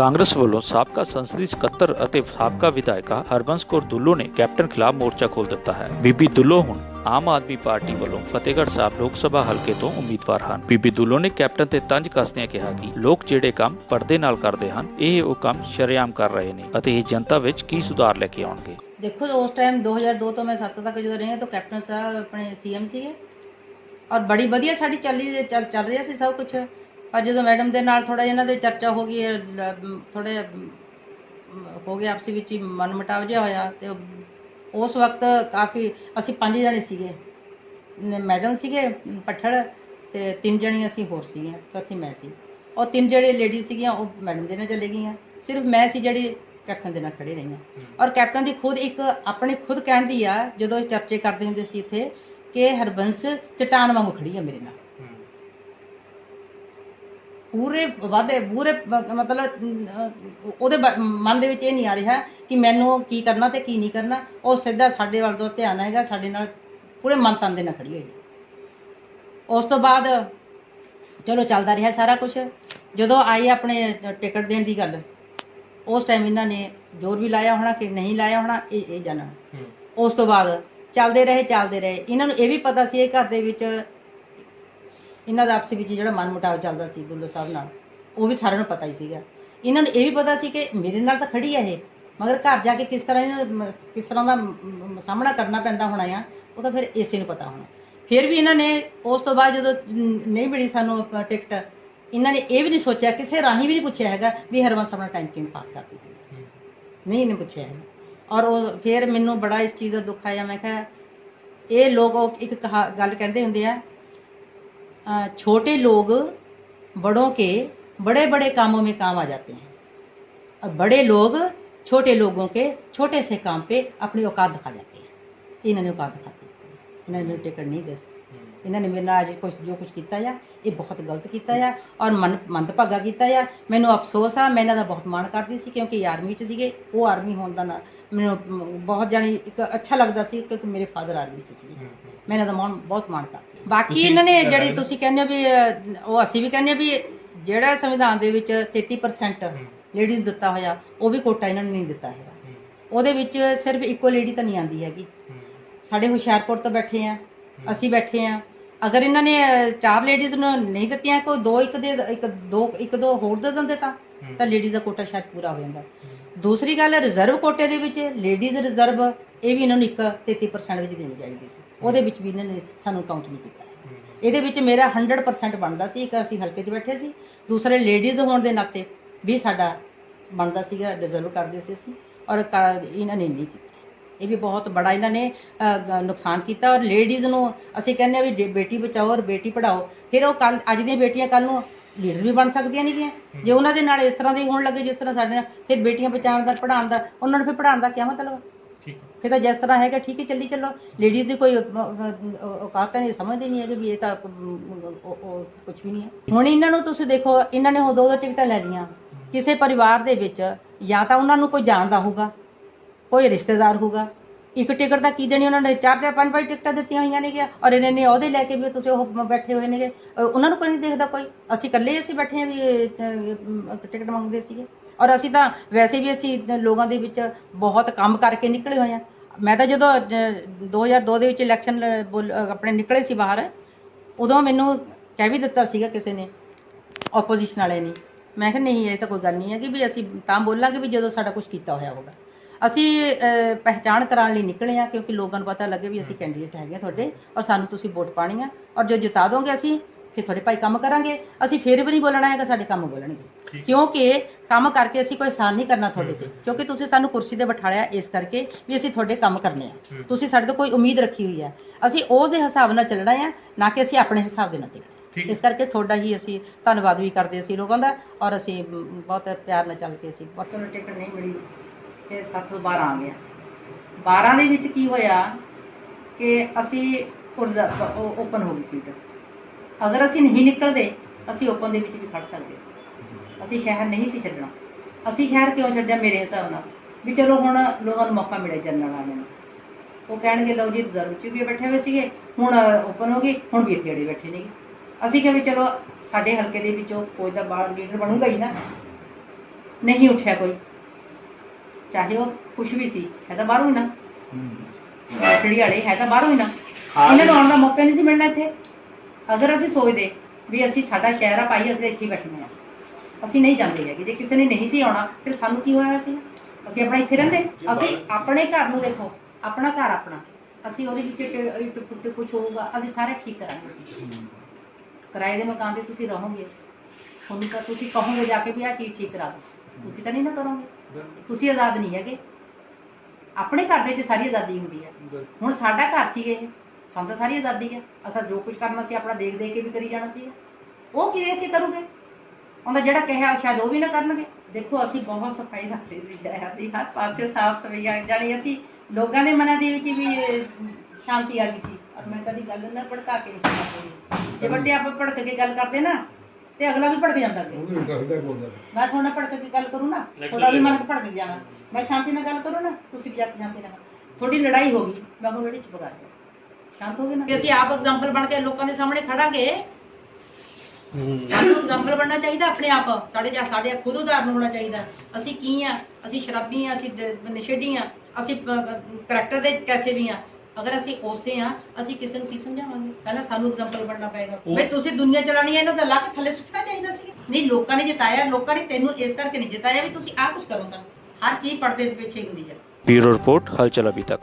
ਕਾਂਗਰਸ ਵੱਲੋਂ ਸਾਬਕਾ ਸੰਸਦੀ ਸਕੱਤਰ ਅਤੇ ਸਾਬਕਾ ਵਿਧਾਇਕਾ ਹਰਬੰਸ ਕੌਰ ਦੁੱਲੋ ਨੇ ਕੈਪਟਨ ਖਿਲਾਫ ਮੋਰਚਾ ਖੋਲ ਦਿੱਤਾ ਹੈ। ਬੀਬੀ ਦੁੱਲੋ ਹੁਣ ਆਮ ਆਦਮੀ ਪਾਰਟੀ ਵੱਲੋਂ ਫਤਿਹਗੜ੍ਹ ਸਾਹਿਬ ਲੋਕ ਸਭਾ ਹਲਕੇ ਤੋਂ ਉਮੀਦਵਾਰ ਹਨ। ਬੀਬੀ ਦੁੱਲੋ ਨੇ ਕੈਪਟਨ ਤੇ ਤੰਜ ਕੱਸਦਿਆਂ ਕਿਹਾ ਕਿ ਲੋਕ ਜਿਹੜੇ ਕੰਮ ਪਰਦੇ ਨਾਲ ਕਰਦੇ ਹਨ, ਇਹ ਉਹ ਕੰਮ ਸ਼ਰੇਆਮ ਕਰ ਰਹੇ ਨੇ ਅਤੇ ਇਹ ਜਨਤਾ ਵਿੱਚ ਕੀ ਸੁਧਾਰ ਲੈ ਕੇ ਆਉਣਗੇ? ਦੇਖੋ, ਉਸ ਟਾਈਮ 2002 ਤੋਂ ਮੈਂ 7 ਤੱਕ ਜਦੋਂ ਰਹੀ ਤਾਂ ਕੈਪਟਨ ਸਾਹਿਬ ਆਪਣੇ ਸੀਐਮ ਸੀਗੇ। ਔਰ ਬੜੀ ਵਧੀਆ ਸਾਡੀ ਚੱਲੀ, ਚੱਲ ਰਿਹਾ ਸੀ ਸਭ ਕੁਝ ਪਰ ਜਦੋਂ ਮੈਡਮ ਦੇ ਨਾਲ ਥੋੜਾ ਇਹਨਾਂ ਦੇ ਚਰਚਾ ਹੋ ਗਈ ਥੋੜੇ ਹੋ ਗਿਆ ਆਪਸੀ ਵਿੱਚ ਹੀ ਮਨਮਟਾਵ ਜਿਹਾ ਹੋਇਆ ਤੇ ਉਸ ਵਕਤ ਕਾਫੀ ਅਸੀਂ ਪੰਜ ਜਣੇ ਸੀਗੇ। ਮੈਡਮ ਸੀਗੇ ਪੱਠੜ ਤੇ ਤਿੰਨ ਜਣੀਆਂ ਅਸੀਂ ਹੋਰ ਸੀਗੀਆਂ ਚੌਥੀ ਮੈਂ ਸੀ। ਉਹ ਤਿੰਨ ਜਿਹੜੇ ਲੇਡੀ ਸੀਗੀਆਂ ਉਹ ਮੈਡਮ ਦੇ ਨਾਲ ਚਲੇ ਗਈਆਂ। ਸਿਰਫ ਮੈਂ ਸੀ ਜਿਹੜੀ ਕੈਪਟਨ ਦੇ ਨਾਲ ਖੜੀ ਰਹੀਆਂ। ਔਰ ਕੈਪਟਨ ਦੀ ਖੁਦ ਇੱਕ ਆਪਣੇ ਖੁਦ ਕਹਿਣ ਦੀ ਆ ਜਦੋਂ ਇਹ ਚਰਚੇ ਕਰਦੇ ਹੁੰਦੇ ਸੀ ਇੱਥੇ ਕਿ ਹਰਬੰਸ ਚਟਾਨ ਵਾਂਗੂ ਖੜੀ ਆ ਮੇਰੇ ਨਾਲ। ਪੂਰੇ ਵਾਦੇ ਪੂਰੇ ਮਤਲਬ ਉਹਦੇ ਮਨ ਦੇ ਵਿੱਚ ਇਹ ਨਹੀਂ ਆ ਰਿਹਾ ਕਿ ਮੈਨੂੰ ਕੀ ਕਰਨਾ ਤੇ ਕੀ ਨਹੀਂ ਕਰਨਾ। ਉਹ ਸਿੱਧਾ ਸਾਡੇ ਵੱਲ ਤੋਂ ਧਿਆਨ ਆਏਗਾ ਸਾਡੇ ਨਾਲ ਪੂਰੇ ਮਨ ਤਨ ਦੇ ਨਾਲ ਖੜੀ ਹੋਈ ਉਸ ਤੋਂ ਬਾਅਦ ਚਲੋ ਚੱਲਦਾ ਰਿਹਾ ਸਾਰਾ ਕੁਝ ਜਦੋਂ ਆਈ ਆਪਣੇ ਟਿਕਟ ਦੇਣ ਦੀ ਗੱਲ ਉਸ ਟਾਈਮ ਇਹਨਾਂ ਨੇ ਜ਼ੋਰ ਵੀ ਲਾਇਆ ਹੋਣਾ ਕਿ ਨਹੀਂ ਲਾਇਆ ਹੋਣਾ ਇਹ ਇਹ ਜਾਣਨ। ਉਸ ਤੋਂ ਬਾਅਦ ਚੱਲਦੇ ਰਹੇ ਚੱਲਦੇ ਰਹੇ। ਇਹਨਾਂ ਨੂੰ ਇਹ ਵੀ ਪਤਾ ਸੀ ਇਹ ਘਰ ਦੇ ਵਿੱਚ ਇਹਨਾਂ ਦਾ ਆਪਸ ਵਿੱਚ ਜਿਹੜਾ ਮਨਮੁਟਾਵ ਚੱਲਦਾ ਸੀ ਦੁੱਲੋ ਸਾਹਿਬ ਨਾਲ, ਉਹ ਵੀ ਸਾਰਿਆਂ ਨੂੰ ਪਤਾ ਹੀ ਸੀਗਾ। ਇਹਨਾਂ ਨੂੰ ਇਹ ਵੀ ਪਤਾ ਸੀ ਕਿ ਮੇਰੇ ਨਾਲ ਤਾਂ ਖੜੀ ਹੈ ਇਹ, ਮਗਰ ਘਰ ਜਾ ਕੇ ਕਿਸ ਤਰ੍ਹਾਂ ਇਹਨਾਂ ਨੂੰ, ਕਿਸ ਤਰ੍ਹਾਂ ਦਾ ਸਾਹਮਣਾ ਕਰਨਾ ਪੈਂਦਾ ਹੋਣਾ ਆ, ਉਹ ਤਾਂ ਫਿਰ ਇਸੇ ਨੂੰ ਪਤਾ ਹੋਣਾ। ਫਿਰ ਵੀ ਇਹਨਾਂ ਨੇ ਉਸ ਤੋਂ ਬਾਅਦ ਜਦੋਂ ਨਹੀਂ ਮਿਲੀ ਸਾਨੂੰ ਟਿਕਟ, ਇਹਨਾਂ ਨੇ ਇਹ ਵੀ ਨਹੀਂ ਸੋਚਿਆ, ਕਿਸੇ ਰਾਹੀਂ ਵੀ ਨਹੀਂ ਪੁੱਛਿਆ ਹੈਗਾ ਵੀ ਹਰਵੰਸ ਨਾਲ ਟਾਈਮ ਕਿਵੇਂ ਪਾਸ ਕਰਦੀ ਹੈ। ਨਹੀਂ ਇਹਨੇ ਪੁੱਛਿਆ ਹੈ ਔਰ ਉਹ ਫਿਰ ਮੈਨੂੰ ਬੜਾ ਇਸ ਚੀਜ਼ ਦਾ ਦੁੱਖ ਆਇਆ, ਮੈਂ ਕਿਹਾ, ਇਹ ਲੋਕ ਉਹ ਇੱਕ ਗੱਲ ਕਹਿੰਦੇ ਹੁੰਦੇ ਆ छोटे लोग बड़ों के बड़े बड़े कामों में काम आ जाते हैं। और बड़े लोग छोटे लोगों के छोटे से काम पे अपनी औकात दिखा जाते हैं। इन्होंने औकात दिखाते हैं। इन्होंने टिकट नहीं देते ਇਹਨਾਂ ਨੇ ਮੇਰੇ ਨਾਲ ਅੱਜ ਕੁਝ ਜੋ ਕੁਝ ਕੀਤਾ ਆ ਇਹ ਬਹੁਤ ਗਲਤ ਕੀਤਾ ਆ ਔਰ ਮਨ ਮੰਦਭਾਗਾ ਕੀਤਾ ਆ ਮੈਨੂੰ ਅਫਸੋਸ ਆ ਮੈਂ ਇਹਨਾਂ ਦਾ ਬਹੁਤ ਮਾਣ ਕਰਦੀ ਸੀ ਕਿਉਂਕਿ ਆਰਮੀ 'ਚ ਸੀਗੇ ਉਹ ਆਰਮੀ ਹੋਣ ਦਾ ਨਾ- ਮੈਨੂੰ ਬਹੁਤ ਜਾਣੀ ਇੱਕ ਅੱਛਾ ਲੱਗਦਾ ਸੀ ਕਿਉਂਕਿ ਮੇਰੇ ਫਾਦਰ ਆਰਮੀ 'ਚ ਸੀਗੇ ਮੈਂ ਇਹਨਾਂ ਦਾ ਮਾਣ ਬਹੁਤ ਮਾਣ ਕਰਦੀ ਬਾਕੀ ਇਹਨਾਂ ਨੇ ਜਿਹੜੀ ਤੁਸੀਂ ਕਹਿੰਦੇ ਹੋ ਵੀ ਉਹ ਅਸੀਂ ਵੀ ਕਹਿੰਦੇ ਵੀ ਜਿਹੜਾ ਸੰਵਿਧਾਨ ਦੇ ਵਿੱਚ 33% ਲੇਡੀਜ਼ ਦਿੱਤਾ ਹੋਇਆ ਉਹ ਵੀ ਕੋਟਾ ਇਹਨਾਂ ਨੂੰ ਨਹੀਂ ਦਿੱਤਾ ਹੈਗਾ ਉਹਦੇ ਵਿੱਚ ਸਿਰਫ ਇੱਕੋ ਲੇਡੀ ਤਾਂ ਨਹੀਂ ਆਂਦੀ ਹੈਗੀ ਸਾਡੇ ਹੁਸ਼ਿਆਰਪੁਰ ਤੋਂ ਬੈਠੇ ਆ ਅਸੀਂ ਬੈਠੇ ਆ। ਅਗਰ ਇਹਨਾਂ ਨੇ ਅਹ, ਚਾਰ ਲੇਡੀਜ਼ ਨੂੰ ਨਹੀਂ ਦਿੱਤੀਆਂ ਕੋਈ ਦੋ ਇੱਕ ਦੇ ਇੱਕ ਦੋ ਇੱਕ ਦੋ ਹੋਰ ਦੇ ਦਿੰਦੇ ਤਾਂ ਤਾਂ ਲੇਡੀਜ਼ ਦਾ ਕੋਟਾ ਸ਼ਾਇਦ ਪੂਰਾ ਹੋ ਜਾਂਦਾ। ਦੂਸਰੀ ਗੱਲ ਰਿਜ਼ਰਵ ਕੋਟੇ ਦੇ ਵਿੱਚ ਲੇਡੀਜ਼ ਰਿਜ਼ਰਵ ਇਹ ਵੀ ਇਹਨਾਂ ਨੂੰ ਇੱਕ 33% ਵਿੱਚ ਦੇਣੀ ਚਾਹੀਦੀ ਸੀ। ਉਹਦੇ ਵਿੱਚ ਵੀ ਇਹਨਾਂ ਨੇ ਸਾਨੂੰ ਕਾਊਂਟ ਨਹੀਂ ਕੀਤਾ। ਇਹਦੇ ਵਿੱਚ ਮੇਰਾ 100% ਬਣਦਾ ਸੀ ਇੱਕ ਅਸੀਂ ਹਲਕੇ 'ਚ ਬੈਠੇ ਸੀ। ਦੂਸਰੇ ਲੇਡੀਜ਼ ਹੋਣ ਦੇ ਨਾਤੇ ਵੀ ਸਾਡਾ ਬਣਦਾ ਸੀਗਾ ਡਿਜ਼ਰਵ ਕਰਦੇ ਸੀ ਅਸੀਂ। ਔਰ ਕ- ਇਹਨਾਂ ਨੇ ਨਹੀਂ ਕੀਤਾ। ਇਹ ਵੀ ਬਹੁਤ ਬੜਾ ਇਹਨਾਂ ਨੇ ਨੁਕਸਾਨ ਕੀਤਾ ਔਰ ਲੇਡੀਜ਼ ਨੂੰ ਅਸੀਂ ਕਹਿੰਦੇ ਆ ਵੀ ਬੇਟੀ ਬਚਾਓ ਔਰ ਬੇਟੀ ਪੜਾਓ ਫਿਰ ਉਹ ਕੱਲ ਅੱਜ ਦੀਆਂ ਬੇਟੀਆਂ ਕੱਲ ਨੂੰ ਲੀਡਰ ਵੀ ਬਣ ਸਕਦੀਆਂ ਨੇਗੀਆਂ। ਜੇ ਉਹਨਾਂ ਦੇ ਨਾਲ ਇਸ ਤਰ੍ਹਾਂ ਦੇ ਹੋਣ ਲੱਗੇ ਜਿਸ ਤਰ੍ਹਾਂ ਸਾਡੇ ਨਾਲ ਫਿਰ ਬੇਟੀਆਂ ਬਚਾਉਣ ਦਾ ਪੜਾਉਣ ਦਾ ਉਹਨਾਂ ਨੂੰ ਫਿਰ ਪੜਾਉਣ ਦਾ ਕੀ ਮਤਲਬ? ਠੀਕ ਫਿਰ ਤਾਂ ਜਿਸ ਤਰ੍ਹਾਂ ਹੈਗਾ ਠੀਕ ਹੈ ਚੱਲੀ ਚੱਲੋ। ਲੇਡੀਜ਼ ਦੀ ਕੋਈ ਔਕਾਤ ਨਹੀਂ ਸਮਝਦੇ ਨਹੀਂ ਹੈਗੇ ਵੀ ਇਹ ਤਾਂ ਕੁਝ ਵੀ ਨਹੀਂ ਹੈ। ਹੁਣ ਇਹਨਾਂ ਨੂੰ ਤੁਸੀਂ ਦੇਖੋ ਇਹਨਾਂ ਨੇ ਉਹ ਦੋ ਦੋ ਟਿਕਟਾਂ ਲੈ ਲਈਆਂ। ਕਿਸੇ ਪਰਿਵਾਰ ਦੇ ਵਿੱਚ ਜਾਂ ਤਾਂ ਉਹਨਾਂ ਨੂੰ ਕੋਈ ਜਾਣਦਾ ਹੋਊਗਾ। ਕੋਈ ਰਿਸ਼ਤੇਦਾਰ ਹੋਊਗਾ। ਇੱਕ ਟਿਕਟ ਤਾਂ ਕੀ ਦੇਣੀ ਉਹਨਾਂ ਨੇ? ਚਾਰ ਚਾਰ ਪੰਜ ਪੰਜ ਟਿਕਟਾਂ ਦਿੱਤੀਆਂ ਹੋਈਆਂ ਨੇਗੀਆਂ ਔਰ ਇਹਨੇ ਨੇ ਉਹਦੇ ਲੈ ਕੇ ਵੀ ਤੁਸੀਂ ਉਹ ਬੈਠੇ ਹੋਏ ਨੇਗੇ। ਉਹਨਾਂ ਨੂੰ ਕੋਈ ਨਹੀਂ ਦੇਖਦਾ ਕੋਈ। ਅਸੀਂ ਇਕੱਲੇ ਅਸੀਂ ਬੈਠੇ ਹਾਂ ਵੀ ਟਿਕਟ ਮੰਗਦੇ ਸੀਗੇ। ਔਰ ਅਸੀਂ ਤਾਂ ਵੈਸੇ ਵੀ ਅਸੀਂ ਲੋਕਾਂ ਦੇ ਵਿੱਚ ਬਹੁਤ ਕੰਮ ਕਰਕੇ ਨਿਕਲੇ ਹੋਏ ਹਾਂ। ਮੈਂ ਤਾਂ ਜਦੋਂ ਅ, 2002 ਦੇ ਵਿੱਚ ਇਲੈਕਸ਼ਨ ਆਪਣੇ ਨਿਕਲੇ ਸੀ ਬਾਹਰ ਉਦੋਂ ਮੈਨੂੰ ਕਹਿ ਵੀ ਦਿੱਤਾ ਸੀਗਾ ਕਿਸੇ ਨੇ ਆਪੋਜੀਸ਼ਨ ਵਾਲੇ ਨੇ। ਮੈਂ ਕਿਹਾ ਨਹੀਂ ਇਹ ਤਾਂ ਕੋਈ ਗੱਲ ਨਹੀਂ ਹੈ ਕਿ ਵੀ ਅਸੀਂ ਤਾਂ ਬੋਲਾਂਗੇ ਵੀ ਜਦੋਂ ਸਾਡਾ ਕੁਝ ਕੀਤਾ ਹੋਇਆ ਹੋਗਾ ਅਸੀਂ ਪਹਿਚਾਣ ਕਰਾਉਣ ਲਈ ਨਿਕਲੇ ਆ ਕਿਉਂਕਿ ਲੋਕਾਂ ਨੂੰ ਪਤਾ ਲੱਗੇ ਵੀ ਅਸੀਂ ਕੈਂਡੀਡੇਟ ਹੈਗੇ ਆ ਤੁਹਾਡੇ ਔਰ ਸਾਨੂੰ ਤੁਸੀਂ ਵੋਟ ਪਾਣੀ ਆ ਔਰ ਜੋ ਜਿਤਾ ਦੋਗੇ ਅਸੀਂ ਫਿਰ ਤੁਹਾਡੇ ਭਾਈ ਕੰਮ ਕਰਾਂਗੇ। ਅਸੀਂ ਫਿਰ ਵੀ ਨਹੀਂ ਬੋਲਣਾ ਹੈਗਾ ਸਾਡੇ ਕੰਮ ਬੋਲਣਗੇ। ਕਿਉਂਕਿ ਕੰਮ ਕਰਕੇ ਅਸੀਂ ਕੋਈ ਆਸਾਨ ਨਹੀਂ ਕਰਨਾ ਤੁਹਾਡੇ ਤੇ। ਕਿਉਂਕਿ ਤੁਸੀਂ ਸਾਨੂੰ ਕੁਰਸੀ ਤੇ ਬਿਠਾਲਿਆ ਇਸ ਕਰਕੇ ਵੀ ਅਸੀਂ ਤੁਹਾਡੇ ਕੰਮ ਕਰਨੇ ਆ। ਤੁਸੀਂ ਸਾਡੇ ਤੋਂ ਕੋਈ ਉਮੀਦ ਰੱਖੀ ਹੋਈ ਹੈ ਅਸੀਂ ਉਹਦੇ ਹਿਸਾਬ ਨਾਲ ਚੱਲਣਾ ਆ ਨਾ ਕਿ ਅਸੀਂ ਆਪਣੇ ਹਿਸਾਬ ਦੇ ਨਾਲ ਚੱਲਣਾ। ਇਸ ਕਰਕੇ ਤੁਹਾਡਾ ਹੀ ਅਸੀਂ ਧੰਨਵਾਦ ਵੀ ਕਰਦੇ ਸੀ ਲੋਕਾਂ ਦਾ ਔਰ ਅਸੀਂ ਬਹੁਤ ਪਿਆਰ ਨਾਲ ਚੱਲ ਕੇ ਅਸੀਂ ਬਹੁਤ ਟਿਕਟ ਨਹੀਂ ਮਿਲੀ। ਫਿਰ 7 ਤੋਂ 12 ਆ ਗਿਆ। 12 ਦੇ ਵਿੱਚ ਕੀ ਹੋਇਆ ਕਿ ਅਸੀਂ ਓਪਨ ਹੋ ਗਈ ਸੀਟ ਅਗਰ ਅਸੀਂ ਨਹੀਂ ਨਿਕਲਦੇ, ਅਸੀਂ ਓਪਨ ਦੇ ਵਿੱਚ ਵੀ ਖੜ ਸਕਦੇ ਸੀ। ਅਸੀਂ ਸ਼ਹਿਰ ਨਹੀਂ ਸੀ ਛੱਡਣਾ। ਅਸੀਂ ਸ਼ਹਿਰ ਕਿਉਂ ਛੱਡਿਆ ਮੇਰੇ ਹਿਸਾਬ ਨਾਲ? ਵੀ ਚਲੋ ਹੁਣ ਲੋਕਾਂ ਨੂੰ ਮੌਕਾ ਮਿਲੇ ਜਨਰਲ ਵਾਲਿਆਂ ਨੂੰ। ਉਹ ਕਹਿਣਗੇ, ਲਓ ਜੀ, ਰਿਜ਼ਰਵ 'ਚ ਵੀ ਬੈਠੇ ਹੋਏ ਸੀਗੇ, ਹੁਣ ਓਪਨ ਹੋ ਗਈ ਹੁਣ ਵੀ ਇੱਥੇ ਜਿਹੜੇ ਬੈਠੇ ਨੇਗੇ ਅਸੀਂ ਕਿਹਾ ਵੀ ਚਲੋ, ਸਾਡੇ ਹਲਕੇ ਦੇ ਵਿੱਚੋਂ ਕੋਈ ਤਾਂ ਬਾਹਰ ਲੀਡਰ ਬਣੂਗਾ ਹੀ ਨਾ। ਨਹੀਂ ਉੱਠਿਆ ਕੋਈ। ਚਾਹੇ ਉਹ ਕੁਛ ਵੀ ਸੀ ਹੈ ਤਾਂ ਬਾਹਰੋਂ ਹੀ ਨਾ। ਜਿਹੜੀ ਵਾਲੇ ਹੈ ਤਾਂ ਬਾਹਰੋਂ ਹੀ ਨਾ। ਇਹਨਾਂ ਨੂੰ ਆਉਣ ਦਾ ਮੌਕਾ ਨਹੀਂ ਸੀ ਮਿਲਣਾ ਇੱਥੇ। ਅਗਰ ਅਸੀਂ ਸੋਚਦੇ ਵੀ ਅਸੀਂ ਸਾਡਾ ਸ਼ਹਿਰ ਆ ਭਾਈ ਅਸੀਂ ਇੱਥੇ ਹੀ ਬੈਠਣਾ ਆ। ਅਸੀਂ ਨਹੀਂ ਜਾਂਦੇ ਹੈਗੇ। ਜੇ ਕਿਸੇ ਨੇ ਨਹੀਂ ਸੀ ਆਉਣਾ ਫਿਰ ਸਾਨੂੰ ਕੀ ਹੋਇਆ ਸੀ? ਅਸੀਂ ਆਪਣਾ ਇੱਥੇ ਰਹਿੰਦੇ। ਅਸੀਂ ਆਪਣੇ ਘਰ ਨੂੰ ਦੇਖੋ ਆਪਣਾ ਘਰ ਆਪਣਾ। ਅਸੀਂ ਉਹਦੇ ਵਿੱਚ ਇੱਟ ਪੁੱਟ ਕੁਝ ਹੋਊਗਾ ਅਸੀਂ ਸਾਰੇ ਠੀਕ ਕਰਾਂਗੇ। ਕਿਰਾਏ ਦੇ ਮਕਾਨ ਤੇ ਤੁਸੀਂ ਰਹੋਗੇ। ਤੁਹਾਨੂੰ ਤਾਂ ਤੁਸੀਂ ਕਹੋਗੇ ਜਾ ਕੇ ਵੀ ਆਹ ਚੀਜ਼ ਠੀਕ ਕਰਾ ਦਿਓ। ਤੁਸੀਂ ਤਾਂ ਨਹੀਂ ਨਾ ਕਰੋਗੇ। ਤੁਸੀਂ ਆਜ਼ਾਦ ਨਹੀਂ ਹੈਗੇ। ਆਪਣੇ ਘਰ ਦੇ ਵਿੱਚ ਸਾਰੀ ਆਜ਼ਾਦੀ ਹੁੰਦੀ ਹੈ। ਹੁਣ ਸਾਡਾ ਘਰ ਸੀ ਇਹ। ਸਾਨੂੰ ਤਾਂ ਸਾਰੀ ਆਜ਼ਾਦੀ ਹੈ। ਅਸਾਂ ਜੋ ਕੁਝ ਕਰਨਾ ਸੀ ਆਪਣਾ ਦੇਖ ਦੇਖ ਕੇ ਵੀ ਕਰੀ ਜਾਣਾ ਸੀ। ਉਹ ਕੀ ਦੇਖ ਕੇ ਕਰੂਗੇ? ਉਹਦਾ ਜਿਹੜਾ ਕਿਹਾ ਸ਼ਾਇਦ ਉਹ ਵੀ ਨਾ ਕਰਨਗੇ। ਦੇਖੋ ਅਸੀਂ ਬਹੁਤ ਸਫ਼ਾਈ ਰੱਖਦੇ ਸੀ ਸ਼ਹਿਰ ਦੀ। ਹਰ ਪਾਸੇ ਸਾਫ਼ ਸਫ਼ਾਈ ਆ ਜਾਣੀ। ਅਸੀਂ ਲੋਕਾਂ ਦੇ ਮਨਾਂ ਦੇ ਵਿੱਚ ਵੀ ਸ਼ਾਂਤੀ ਆ ਗਈ ਸੀ। ਔਰ ਮੈਂ ਕਦੀ ਗੱਲ ਨਾ ਭੜਕਾ ਕੇ ਨਹੀਂ ਸੀ ਜੇ ਵੱਡੇ ਆਪਾਂ ਭੜਕ ਕੇ ਗੱਲ ਕਰਦੇ ਨਾ ਤੇ ਅਗਲਾ ਵੀ ਭੜਕ ਜਾਂਦਾ ਅੱਗੇ। ਉਹਨੂੰ ਉਲਟਾ ਸਿੱਧਾ ਬੋਲਦਾ ਮੈਂ ਤੁਹਾਡੇ ਨਾਲ ਭੜਕ ਕੇ ਗੱਲ ਕਰੂੰ ਨਾ ਤੁਹਾਡਾ ਵੀ ਮਨ ਭੜਕ ਜਾਣਾ। ਮੈਂ ਸ਼ਾਂਤੀ ਨਾਲ ਗੱਲ ਕਰੂੰ ਨਾ ਤੁਸੀਂ ਵੀ ਜਾ ਕੇ ਸ਼ਾਂਤੀ ਨਾਲ ਗੱਲ। ਤੁਹਾਡੀ ਲੜਾਈ ਹੋ ਗਈ ਮੈਂ ਉਹ ਜਿਹੜੀ ਚੁੱਪ ਕਰ ਜਾ ਸ਼ਾਂਤ ਹੋ ਗਏ ਨਾ? ਕਿ ਅਸੀਂ ਆਪ ਐਗਜ਼ਾਮਪਲ ਬਣ ਕੇ ਲੋਕਾਂ ਦੇ ਸਾਹਮਣੇ ਖੜਾਂਗੇ? ਸਾਨੂੰ ਐਗਜ਼ਾਮਪਲ ਬਣਨਾ ਚਾਹੀਦਾ ਆਪਣੇ ਆਪ। ਸਾਡੇ ਜਾਂ ਸਾਡੇ ਖੁਦ ਉਦਾਹਰਨ ਹੋਣਾ ਚਾਹੀਦਾ। ਅਸੀਂ ਕੀ ਆ? ਅਸੀਂ ਸ਼ਰਾਬੀ ਆ ਅਸੀਂ ਡ- ਨਸ਼ੇੜੀ ਆ। ਅਸੀਂ ਕਰੈਕਟਰ ਦੇ ਕੈਸੇ ਵੀ ਆ। ਅਗਰ ਅਸੀਂ ਉਸੇ ਆ ਅਸੀਂ ਕਿਸੇ ਨੂੰ ਕੀ ਸਮਝਾਵਾਂਗੇ? ਪਹਿਲਾਂ ਸਾਨੂੰ ਐਗਜ਼ਾਮਪਲ ਬਣਨਾ ਪਏਗਾ। ਬਈ ਤੁਸੀਂ ਦੁਨੀਆ ਚਲਾਣੀ ਹੈ ਇਹਨੂੰ ਤਾਂ ਲੱਕ ਥੱਲੇ ਸੁੱਟਣਾ ਚਾਹੀਦਾ ਸੀ। ਨਹੀਂ ਲੋਕਾਂ ਨੇ ਜਿਤਾਇਆ ਲੋਕਾਂ ਨੇ ਤੈਨੂੰ ਇਸ ਕਰਕੇ ਨਹੀਂ ਜਿਤਾਇਆ ਵੀ ਤੁਸੀਂ ਆਹ ਕੁਝ ਕਰੋ ਤਾਂ। ਹਰ ਚੀਜ਼ ਪਰਦੇ ਦੇ ਪਿੱਛੇ ਹੁੰਦੀ ਹੈ। ਬਿਊਰੋ ਰਿਪੋਰਟ ਹਲਚਲ ਅਭੀ ਤੱਕ।